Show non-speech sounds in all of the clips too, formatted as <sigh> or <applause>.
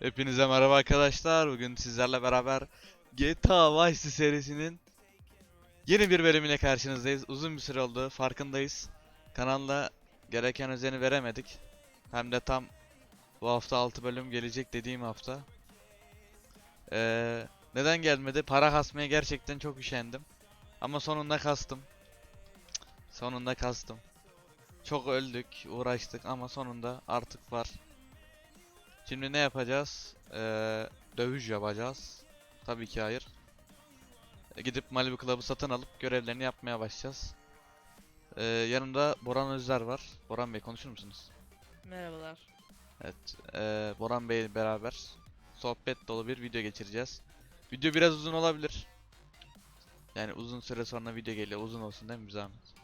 Hepinize merhaba arkadaşlar. Bugün sizlerle beraber GTA Vice serisinin yeni bir bölümüyle karşınızdayız. Uzun bir süre oldu, farkındayız. Kanalda gereken özeni veremedik. Hem de tam bu hafta 6 bölüm gelecek dediğim hafta. Ee, neden gelmedi? Para kasmaya gerçekten çok üşendim. Ama sonunda kastım. Sonunda kastım. Çok öldük, uğraştık ama sonunda artık var. Şimdi ne yapacağız? Ee, dövüş yapacağız. Tabii ki hayır. E, gidip Malibu Club'ı satın alıp görevlerini yapmaya başlayacağız. Ee, yanımda Boran Özler var. Boran Bey konuşur musunuz? Merhabalar. Evet. ee, Boran Bey ile beraber sohbet dolu bir video geçireceğiz. Video biraz uzun olabilir. Yani uzun süre sonra video geliyor. Uzun olsun değil mi bir zahmet?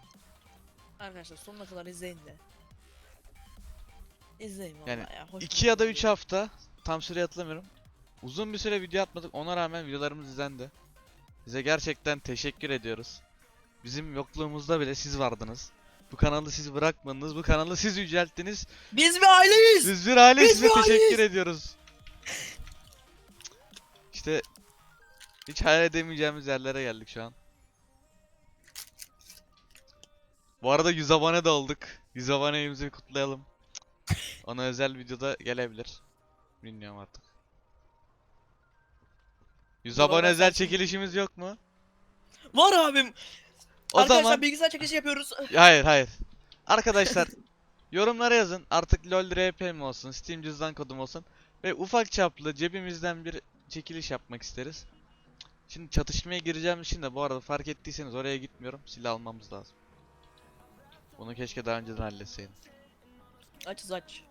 Arkadaşlar sonuna kadar izleyin de. İzleyin valla Yani ya. Hoş 2 ya da 3 hafta tam süre hatırlamıyorum. Uzun bir süre video atmadık. Ona rağmen videolarımız izlendi. Size gerçekten teşekkür ediyoruz. Bizim yokluğumuzda bile siz vardınız. Bu kanalı siz bırakmadınız. Bu kanalı siz yücelttiniz. Biz bir aileyiz. Siz bir aile Biz size bir teşekkür aileyiz. ediyoruz. İşte hiç hayal edemeyeceğimiz yerlere geldik şu an. Bu arada 100 abone de olduk. 100 abonemizi kutlayalım. Ona özel videoda gelebilir. Bilmiyorum artık. 100 Bu abone özel çekilişimiz yok mu? Var abim. O Arkadaşlar zaman bilgisayar çekişi yapıyoruz. <laughs> Hayır hayır. Arkadaşlar <laughs> yorumlara yazın. Artık LoL RP mi olsun, Steam cüzdan kodum olsun ve ufak çaplı cebimizden bir çekiliş yapmak isteriz. Şimdi çatışmaya gireceğim için de bu arada fark ettiyseniz oraya gitmiyorum. Silah almamız lazım. Bunu keşke daha önceden halletseydim. Açız aç.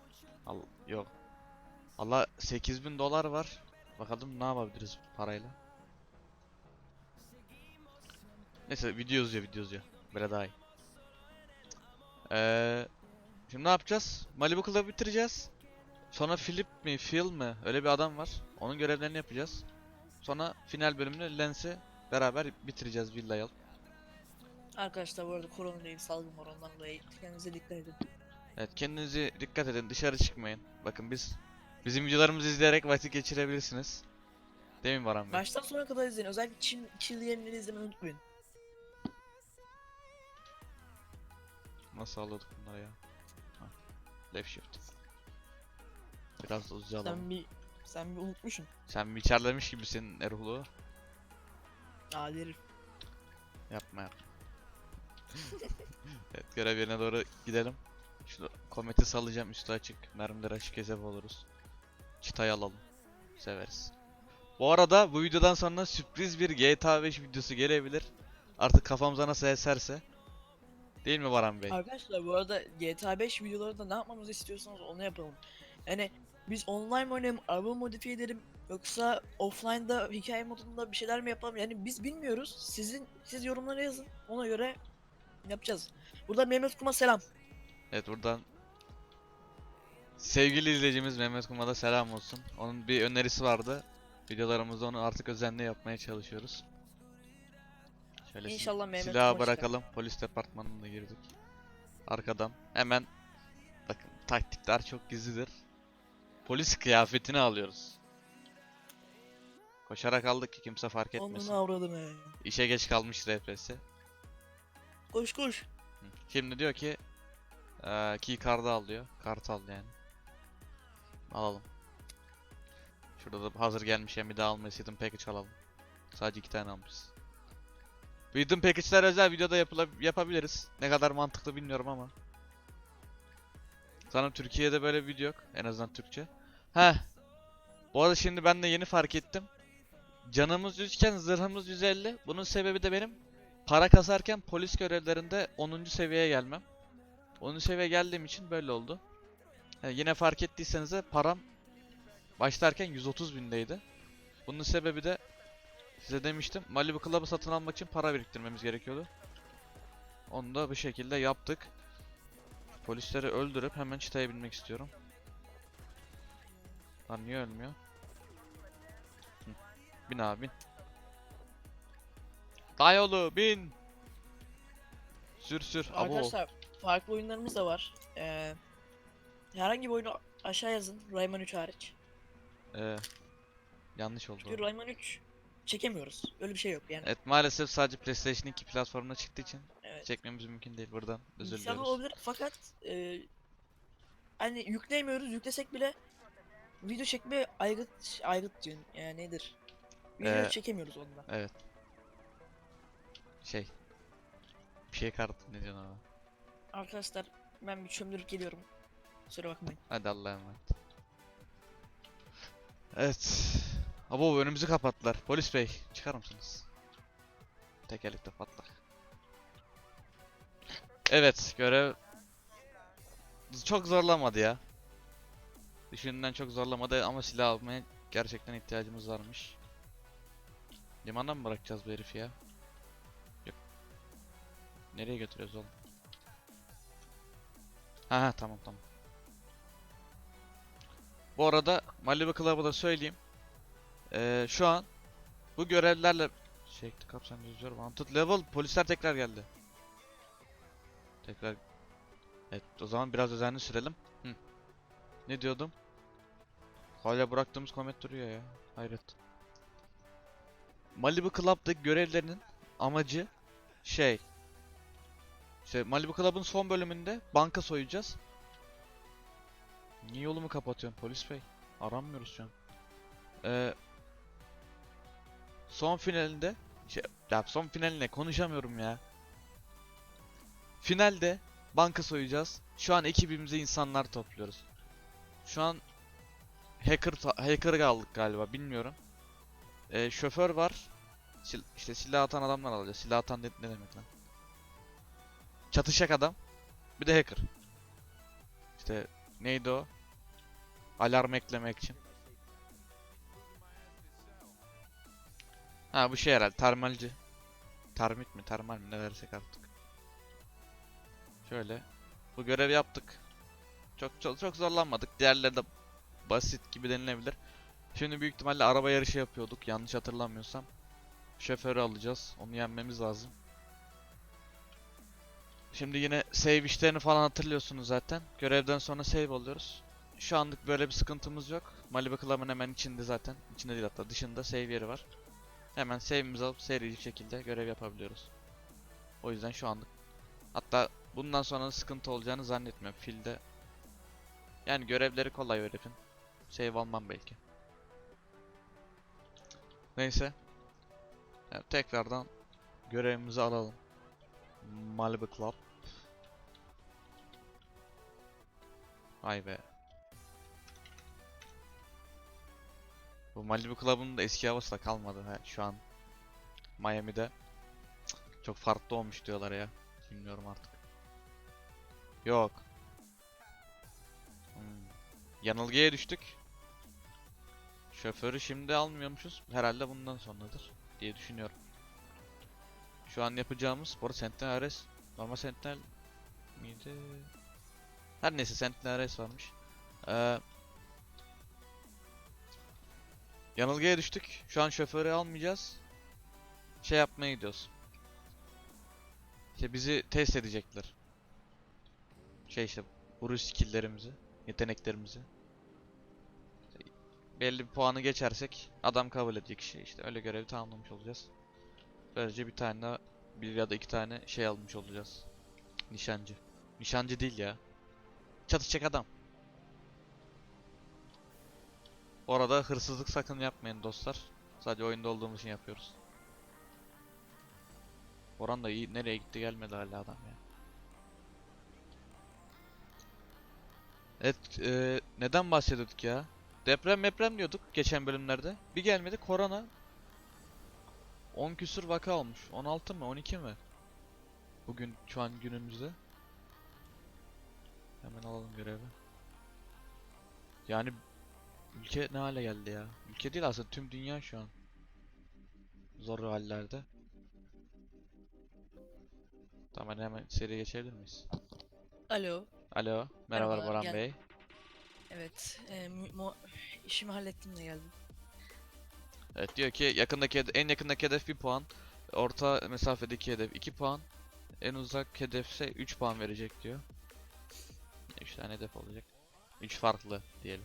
Al yok. Allah 8000 dolar var. Bakalım ne yapabiliriz parayla. Neyse video yazıyor video yazıyor. Böyle daha iyi. Ee, şimdi ne yapacağız? Malibu Club'ı bitireceğiz. Sonra Philip mi, Phil mi? Öyle bir adam var. Onun görevlerini yapacağız. Sonra final bölümünü Lens'i beraber bitireceğiz villayı alıp. Arkadaşlar bu arada korona değil salgın var ondan dolayı kendinize dikkat edin. Evet kendinize dikkat edin dışarı çıkmayın. Bakın biz bizim videolarımızı izleyerek vakit geçirebilirsiniz. Değil mi Baran Bey? Baştan sona kadar izleyin. Özellikle Çin, Çinli yemleri izlemeyi unutmayın. Nasıl alıyorduk bunları ya? Ha. Left shift. Biraz da uzayalım. Sen bir sen bir unutmuşsun. Sen bir içerlemiş gibisin Erhuğlu. Adi herif. Yapma yapma. <laughs> evet görev yerine doğru gidelim. Şunu kometi sallayacağım üstü açık. Mermiler açık hesap oluruz. Çıtayı alalım. Severiz. Bu arada bu videodan sonra sürpriz bir GTA 5 videosu gelebilir. Artık kafamıza nasıl eserse. Değil mi Baran Bey? Arkadaşlar bu arada GTA 5 videolarında ne yapmamızı istiyorsanız onu yapalım. Yani biz online mi oynayalım, araba modifiye edelim yoksa offline'da hikaye modunda bir şeyler mi yapalım? Yani biz bilmiyoruz. Sizin siz yorumlara yazın. Ona göre yapacağız. Burada Mehmet Kuma selam. Evet buradan sevgili izleyicimiz Mehmet Kuma'da selam olsun. Onun bir önerisi vardı. Videolarımızda onu artık özenle yapmaya çalışıyoruz. Şöyle İnşallah Mehmet silahı Kuma çıkar. bırakalım. Polis departmanına girdik. Arkadan hemen bakın taktikler çok gizlidir. Polis kıyafetini alıyoruz. Koşarak aldık ki kimse fark etmesin. Onunu avradım he. İşe geç kalmış RP'si. Koş koş. Şimdi diyor ki eee key card'ı al diyor. Kart al yani. Alalım. Şurada da hazır gelmişken bir daha almayı Hidden Package alalım. Sadece iki tane almışız. Hidden Package'ler özel videoda yapabiliriz. Ne kadar mantıklı bilmiyorum ama. Sanırım Türkiye'de böyle bir video yok. En azından Türkçe. Heh. Bu arada şimdi ben de yeni fark ettim. Canımız 100 iken zırhımız 150. Bunun sebebi de benim para kasarken polis görevlerinde 10. seviyeye gelmem. 10. seviyeye geldiğim için böyle oldu. Ha, yine fark ettiyseniz de param başlarken 130 bindeydi. Bunun sebebi de size demiştim Malibu Club'ı satın almak için para biriktirmemiz gerekiyordu. Onu da bu şekilde yaptık. Polisleri öldürüp hemen çıtaya binmek istiyorum. Lan niye ölmüyor? Bin abi bin. Dayolu bin. Sür sür. Abo. Arkadaşlar farklı oyunlarımız da var. Ee, herhangi bir oyunu aşağı yazın. Rayman 3 hariç. Ee, yanlış oldu. Çünkü Rayman 3 çekemiyoruz. Öyle bir şey yok yani. Evet maalesef sadece PlayStation 2 platformuna çıktığı için Evet. çekmemiz mümkün değil buradan. Özür diliyoruz. olabilir fakat e, hani yükleyemiyoruz. Yüklesek bile video çekme aygıt aygıt diyorsun. Yani nedir? Video Ee, çekemiyoruz onunla. Evet. Şey. Bir şey kartı ne diyorsun ona? Arkadaşlar ben bir çömdürüp geliyorum. Kusura bakmayın. Hadi Allah'a emanet. Evet. Abo önümüzü kapattılar. Polis bey çıkar mısınız? Tekerlekte patlak. Evet görev çok zorlamadı ya. Düşündüğümden çok zorlamadı ama silah almaya gerçekten ihtiyacımız varmış. Limana mı bırakacağız bu herifi ya? Yok. Nereye götürüyoruz oğlum? Ha tamam tamam. Bu arada Malibu Club'a da söyleyeyim. Ee, şu an bu görevlerle şey kapsam yazıyor. Wanted level polisler tekrar geldi. Tekrar Evet o zaman biraz özenli sürelim. Hı. Ne diyordum? Hala bıraktığımız komet duruyor ya. Hayret. Malibu Club'daki görevlerinin amacı şey işte Malibu Club'ın son bölümünde banka soyacağız. Niye yolumu kapatıyorsun polis bey? Aranmıyoruz şu an. Ee, son finalinde şey, ya son finaline konuşamıyorum ya. Finalde banka soyacağız. Şu an ekibimize insanlar topluyoruz. Şu an hacker hacker aldık galiba bilmiyorum. Ee, şoför var. Sil- işte silah atan adamlar alacağız. Silah atan ne, ne demek lan? Çatışacak adam. Bir de hacker. İşte neydi o? Alarm eklemek için. Ha bu şey herhalde termalci. Termit mi termal mi ne dersek artık. Şöyle. Bu görevi yaptık. Çok çok çok zorlanmadık. Diğerleri de basit gibi denilebilir. Şimdi büyük ihtimalle araba yarışı yapıyorduk yanlış hatırlamıyorsam. Şoförü alacağız. Onu yenmemiz lazım. Şimdi yine save işlerini falan hatırlıyorsunuz zaten. Görevden sonra save alıyoruz. Şu anlık böyle bir sıkıntımız yok. Malibu Club'ın hemen içinde zaten. İçinde değil hatta dışında save yeri var. Hemen save'imizi alıp seri bir şekilde görev yapabiliyoruz. O yüzden şu anlık. Hatta bundan sonra sıkıntı olacağını zannetmiyorum. Filde yani görevleri kolay herifin. Save almam belki. Neyse. Yani tekrardan görevimizi alalım. Malibu Club. Vay be. Bu Malibu Club'un da eski havası da kalmadı ha şu an. Miami'de. Çok farklı olmuş diyorlar ya. Bilmiyorum artık. Yok. Hmm. Yanılgıya düştük. Şoförü şimdi almıyormuşuz. Herhalde bundan sonradır diye düşünüyorum. Şu an yapacağımız bu arada Sentinel RS normal Sentinel miydi? Her neyse Sentinel RS varmış. Ee, yanılgıya düştük. Şu an şoförü almayacağız. Şey yapmaya gidiyoruz. İşte bizi test edecekler. Şey işte vuruş skill'lerimizi, yeteneklerimizi. İşte belli bir puanı geçersek adam kabul edecek şey işte öyle görevi tamamlamış olacağız. Böylece bir tane bir ya da iki tane şey almış olacağız. Nişancı. Nişancı değil ya. Çatışacak adam. Orada hırsızlık sakın yapmayın dostlar. Sadece oyunda olduğumuz için yapıyoruz. Orhan da iyi nereye gitti gelmedi hala adam ya. Evet e, neden bahsediyorduk ya? Deprem deprem diyorduk geçen bölümlerde. Bir gelmedi korona 10 küsür vaka olmuş. 16 mı 12 mi? Bugün şu an günümüzde. Hemen alalım görevi. Yani ülke ne hale geldi ya? Ülke değil aslında tüm dünya şu an. Zor hallerde. Tamam hemen seriye geçebilir miyiz? Alo. Alo, merhabalar Merhabalar, Boran gel. Bey. Evet. E, işimi hallettim de geldim. Evet diyor ki yakındaki en yakındaki hedef 1 puan. Orta mesafedeki hedef 2 puan. En uzak hedefse 3 puan verecek diyor. 3 tane hedef olacak. 3 farklı diyelim.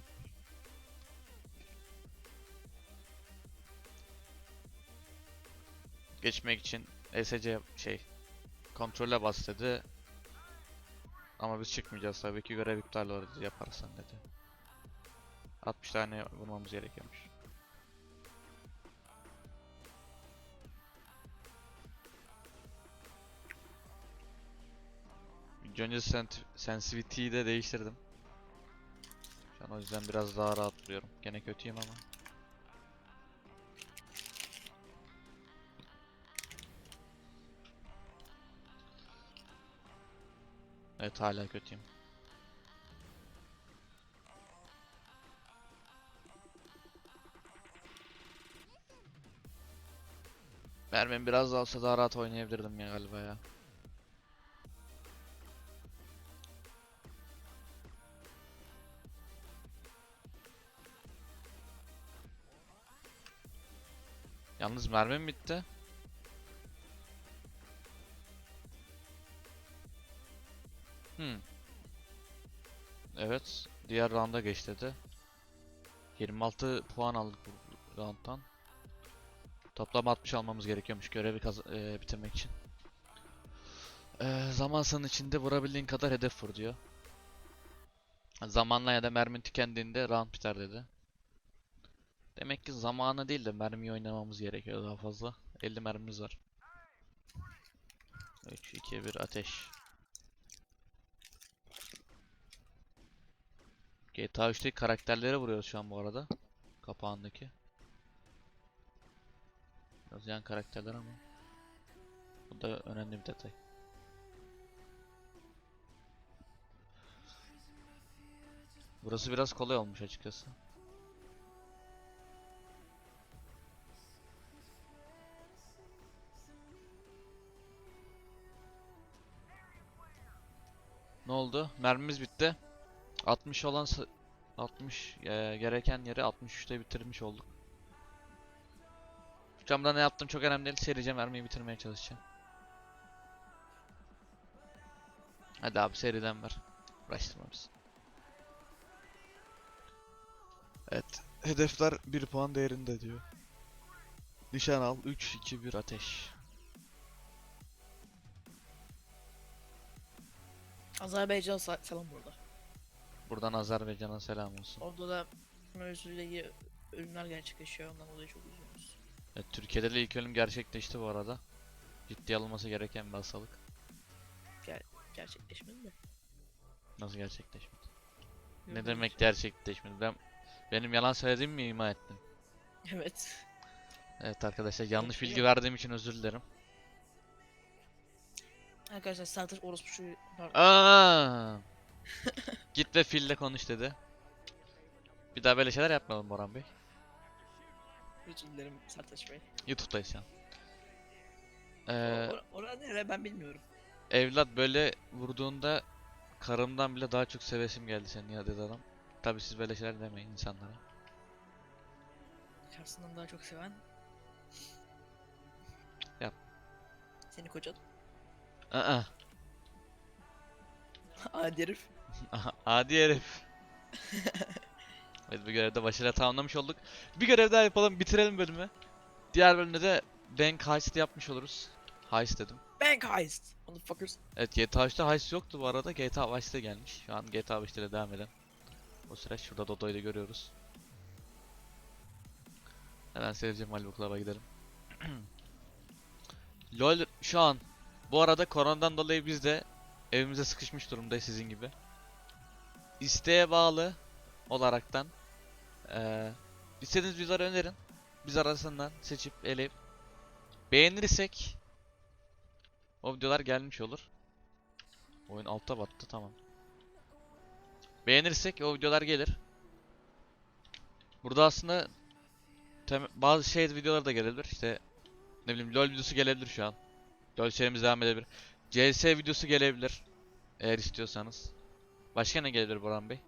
Geçmek için ESC şey kontrole bas dedi. Ama biz çıkmayacağız tabii ki görev iptal olur yaparsan dedi. 60 tane vurmamız gerekiyormuş. Önce sent de değiştirdim. Şu an o yüzden biraz daha rahat duruyorum. Gene kötüyüm ama. Evet hala kötüyüm. Mermim biraz daha olsa daha rahat oynayabilirdim ya galiba ya. Yalnız mermim bitti. Hmm. Evet, diğer rounda geç dedi. 26 puan aldık bu round'dan. Toplam 60 almamız gerekiyormuş görevi eee, bitirmek için. Eee zaman sınırı içinde vurabildiğin kadar hedef vur diyor. Zamanla ya da mermin tükendiğinde round biter dedi. Demek ki zamanı değil de mermiyi oynamamız gerekiyor daha fazla. 50 mermimiz var. 3, 2, 1 ateş. GTA 3'teki karakterlere vuruyoruz şu an bu arada. Kapağındaki. Biraz yan karakterler ama. Bu da önemli bir detay. Burası biraz kolay olmuş açıkçası. Oldu? Mermimiz bitti. 60 olan sı- 60 e, gereken yeri 63'te bitirmiş olduk. Şu camda ne yaptım çok önemli değil. Serice mermiyi bitirmeye çalışacağım. Hadi abi seriden ver. Uğraştırma bizi. Evet. Hedefler 1 puan değerinde diyor. Nişan al. 3, 2, 1 ateş. Azerbaycan selam burada. Buradan Azerbaycan'a selam olsun. Orada da mevzuyla ilgili ölümler gerçekleşiyor. Ondan dolayı çok üzgünüz. Evet, Türkiye'de de ilk ölüm gerçekleşti bu arada. Ciddiye alınması gereken bir hastalık. Gerçekleşmedi de. Nasıl gerçekleşmedi? Ne Gördüğünüz demek gerçekleşmedi? Ben benim yalan söylediğimi mi ima ettin? Evet. Evet arkadaşlar yanlış bilgi verdiğim için özür dilerim. Arkadaşlar Sertaç orospu şu. Aa! <laughs> Git ve fille konuş dedi. Bir daha böyle şeyler yapmayalım Boran Bey. Özür dilerim Sertaç Bey. YouTube'dayız an. Ee... Ee, Orada nere ben bilmiyorum. evlat böyle vurduğunda karımdan bile daha çok sevesim geldi senin ya dedi adam. Tabi siz böyle şeyler demeyin insanlara. Karşısından daha çok seven. Yap. Seni kocan. Aa, Adi herif. adi herif. Evet bu görevde başarıyla tamamlamış olduk. Bir görev daha yapalım bitirelim bölümü. Diğer bölümde de Bank Heist yapmış oluruz. Heist dedim. Bank heist. Motherfuckers. Evet GTA 3'te heist yoktu bu arada. GTA Vice'de gelmiş. Şu an GTA 5'te de devam eden. O süreç şurada Dodo'yu da görüyoruz. Hemen seveceğim Malibu Club'a gidelim. <clears throat> LoL şu an bu arada koronadan dolayı biz de evimize sıkışmış durumdayız sizin gibi. İsteğe bağlı olaraktan eee istediğiniz videoları önerin. Biz arasından seçip eleyip beğenirsek o videolar gelmiş olur. Oyun alta battı tamam. Beğenirsek o videolar gelir. Burada aslında bazı şey videoları da gelebilir. İşte ne bileyim LoL videosu gelebilir şu an. LoL serimiz devam edebilir. CS videosu gelebilir. Eğer istiyorsanız. Başka ne gelebilir Boran Bey?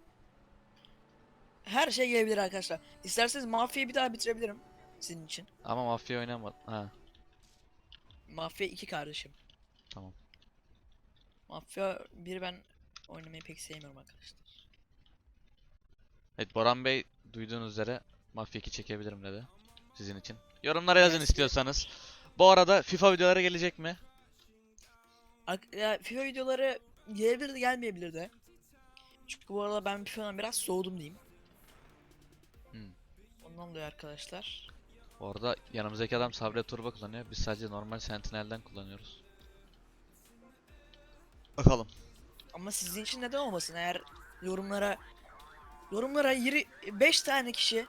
Her şey gelebilir arkadaşlar. İsterseniz Mafya'yı bir daha bitirebilirim. Sizin için. Ama mafya oynamadım. Ha Mafya 2 kardeşim. tamam. Mafya 1 ben oynamayı pek sevmiyorum arkadaşlar. Evet Boran Bey duyduğunuz üzere Mafya 2 çekebilirim dedi. Sizin için. Yorumlara yazın istiyorsanız. Bu arada FIFA videoları gelecek mi? Ak- Ya FIFA videoları gelebilir de gelmeyebilir de. Çünkü bu arada ben FIFA'dan biraz soğudum diyeyim. Hmm. Ondan dolayı arkadaşlar. Bu arada yanımızdaki adam Sabre Turbo kullanıyor. Biz sadece normal Sentinel'den kullanıyoruz. Bakalım. Ama sizin için neden olmasın eğer yorumlara yorumlara 5 tane kişi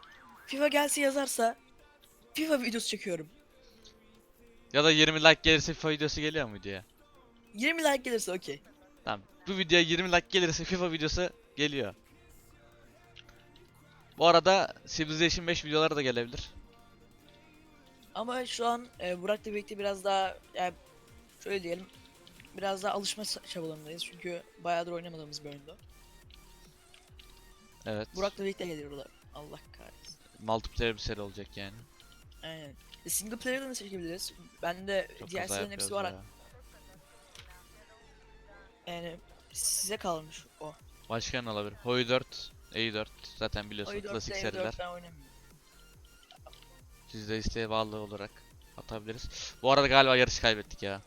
FIFA gelse yazarsa FIFA videosu çekiyorum. Ya da 20 like gelirse FIFA videosu geliyor mu videoya? 20 like gelirse okey. Tamam. Bu videoya 20 like gelirse FIFA videosu geliyor. Bu arada Civilization 5 videoları da gelebilir. Ama şu an e, Burak'la birlikte biraz daha yani şöyle diyelim biraz daha alışma çabalarındayız çünkü bayağıdır oynamadığımız bir oyundu. Evet. Burak'la birlikte geliyorlar. Allah kahretsin. Multiplayer bir seri olacak yani. Aynen. E, single player'dan da çekebiliriz. Bende Çok kaza DLC'lerin hepsi var. ya. Yani size kalmış o. Başka ne olabilir? Hoi 4, E4 zaten biliyorsun Oy 4 klasik seriler. 4 ben oynamıyorum. Siz de isteğe bağlı olarak atabiliriz. Bu arada galiba yarış kaybettik ya.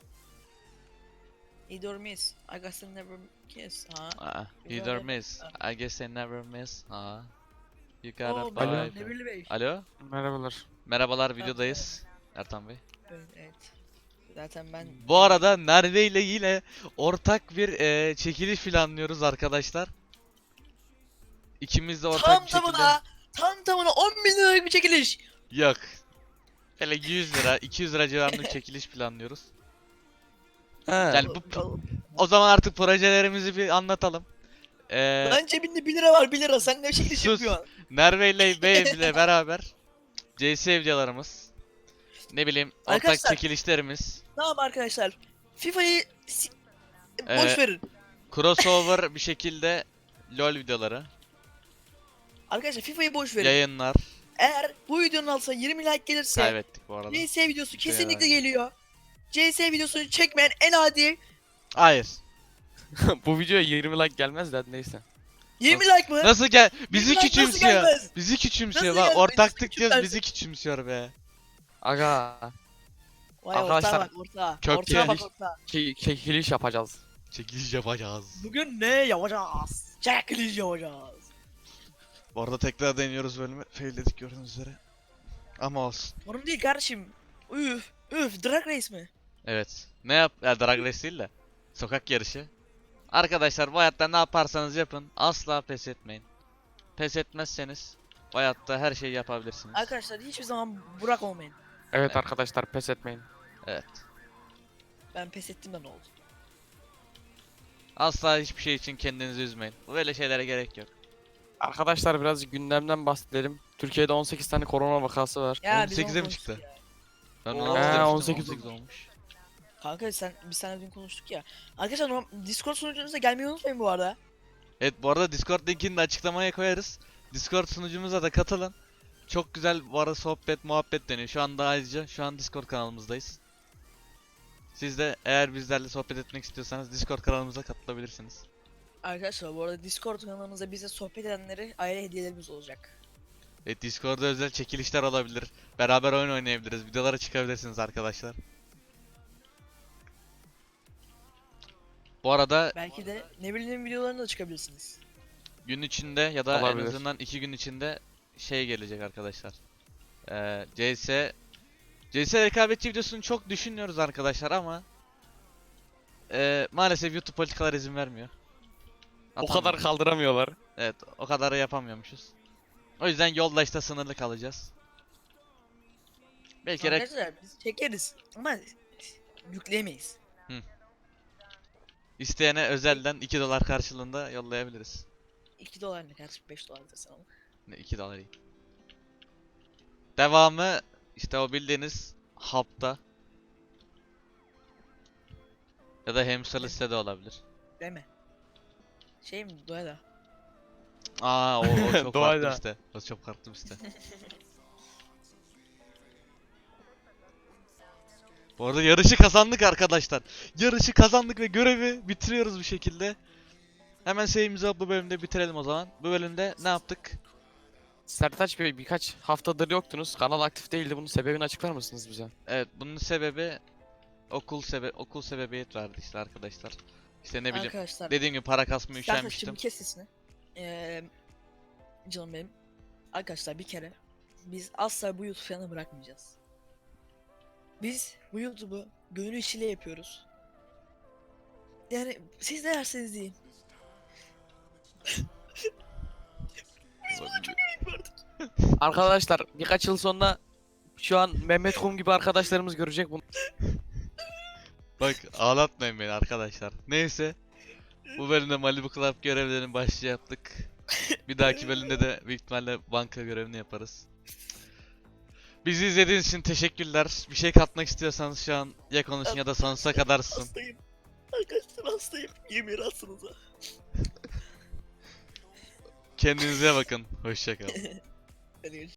Either miss. I guess I never kiss. Ha. Aa, either miss. I guess I never miss. Ha. You gotta Oo, Nebirli Bey. Alo. Merhabalar. Merhabalar videodayız. Ertan Bey. Evet, evet. Zaten ben Bu arada Merve ile yine ortak bir eee, çekiliş planlıyoruz arkadaşlar. İkimiz de ortak tam bir şekilde... tamına tam tamına 10 bin liralık bir çekiliş. Yok. Hele 100 lira, 200 lira civarında bir çekiliş planlıyoruz. Yani bu o zaman artık projelerimizi bir anlatalım. Eee Lan cebinde 1 lira var 1 lira sen ne çekiliş Sus. yapıyorsun? Merve ile <laughs> Bey ile beraber CS videolarımız. Ne bileyim ortak Arkadaşlar- çekilişlerimiz. Tamam arkadaşlar. FIFA'yı si- Ee, boş verin. Crossover bir şekilde LoL videoları, Arkadaşlar FIFA'yı boş verin. yayınlar. Eğer bu videonun altına 20 like gelirse Kaybettik bu arada. CS videosu kesinlikle geliyor. CS videosunu çekmeyen en adi Hayır. <laughs> Bu videoya 20 like gelmez de hadi neyse. 20 like mı? Nasıl gel? Bizi like küçümsüyor. Bizi küçümsüyor. Nasıl Bak gelmez? Bizi diyoruz bizi küçümsüyor be. Aga Vay Arkadaşlar, ortağa bak ortağa. kök Ortağa bak ortağa. çekiliş yapacağız. Çekiliş yapacağız. Bugün ne yapacağız? Çekiliş yapacağız. Bu arada tekrar deniyoruz bölümü. Failledik gördüğünüz üzere. Ama olsun. Sorun değil kardeşim. Üf üf drag race mi? Evet. Ne yap? Ya drag race değil de. Sokak yarışı. Arkadaşlar bu hayatta ne yaparsanız yapın. Asla pes etmeyin. Pes etmezseniz bu hayatta her şeyi yapabilirsiniz. Arkadaşlar hiçbir zaman Burak olmayın. Evet arkadaşlar pes etmeyin. Evet. Ben pes ettim de ne oldu? Asla hiçbir şey için kendinizi üzmeyin. Böyle şeylere gerek yok. Arkadaşlar biraz gündemden bahsedelim. Türkiye'de 18 tane korona vakası var. Ya biz 18'e mi onu çıktı? konuştuk ya. Ben Oo. 16 He, demiştim, 18 18 olmuş. Kanka sen biz seninle dün konuştuk ya. Arkadaşlar norm- Discord sunucunuza gelmeyi unutmayın bu arada. Evet bu arada Discord linkini de açıklamaya koyarız. Discord sunucumuza da katılın. Çok güzel bu arada sohbet muhabbet dönüyor. Şu anda ayrıca şu an Discord kanalımızdayız. Siz de eğer bizlerle sohbet etmek istiyorsanız Discord kanalımıza katılabilirsiniz. Arkadaşlar bu arada Discord kanalımızda bize sohbet edenlere ayrı hediyelerimiz olacak. Evet Discord'da özel çekilişler olabilir. Beraber oyun oynayabiliriz. Videolara çıkabilirsiniz arkadaşlar. Bu arada Belki de ne bileyim videolarına da çıkabilirsiniz. gün içinde ya da Olabilir. en azından iki gün içinde şey gelecek arkadaşlar. Ee, CS CS rekabetçi videosunu çok düşünüyoruz arkadaşlar ama ee, maalesef YouTube politikalar izin vermiyor. O kadar Atamıyoruz. kaldıramıyorlar. Evet, o kadarı yapamıyormuşuz. O yüzden yolda işte sınırlı kalacağız. Belki rek- Arkadaşlar biz çekeriz ama yükleyemeyiz. İsteyene özelden 2 dolar karşılığında yollayabiliriz. 2 dolar ne kardeşim 5 dolar desen ama. Ne 2 dolar iyi. Devamı işte o bildiğiniz hapta ya da hamster sitede olabilir. Deme. Şey mi Doğa da. Aa o, o <laughs> çok farklı Doğayla. bir site. O çok farklı bir site. <laughs> Bu arada yarışı kazandık arkadaşlar. Yarışı kazandık ve görevi bitiriyoruz bir şekilde. Hemen serimizi bu bölümde bitirelim o zaman. Bu bölümde ne yaptık? Sertaç Bey birkaç haftadır yoktunuz. Kanal aktif değildi. Bunun sebebini açıklar mısınız bize? Evet bunun sebebi okul sebe okul sebebiyet verdi işte arkadaşlar. İşte ne bileyim Arkadaşlar. dediğim gibi para kasmaya Sertaç'cığım üşenmiştim. bir kes sesini. Ee, canım benim. Arkadaşlar bir kere. Biz asla bu YouTube kanalını bırakmayacağız. Biz bu YouTube'u gönül işiyle yapıyoruz. Yani siz ne derseniz deyin. Arkadaşlar birkaç yıl sonra şu an Mehmet Kum gibi arkadaşlarımız görecek bunu. Bak ağlatmayın beni arkadaşlar. Neyse. Bu bölümde Malibu Club görevlerini başlığı yaptık. Bir dahaki bölümde de büyük ihtimalle banka görevini yaparız. Bizi izlediğiniz için teşekkürler. Bir şey katmak istiyorsanız şu an ya konuşun ya da sonsuza kadar susun. Hastayım. Arkadaşlar hastayım. Yemin aslınıza. Kendinize bakın. Hoşçakalın. <laughs>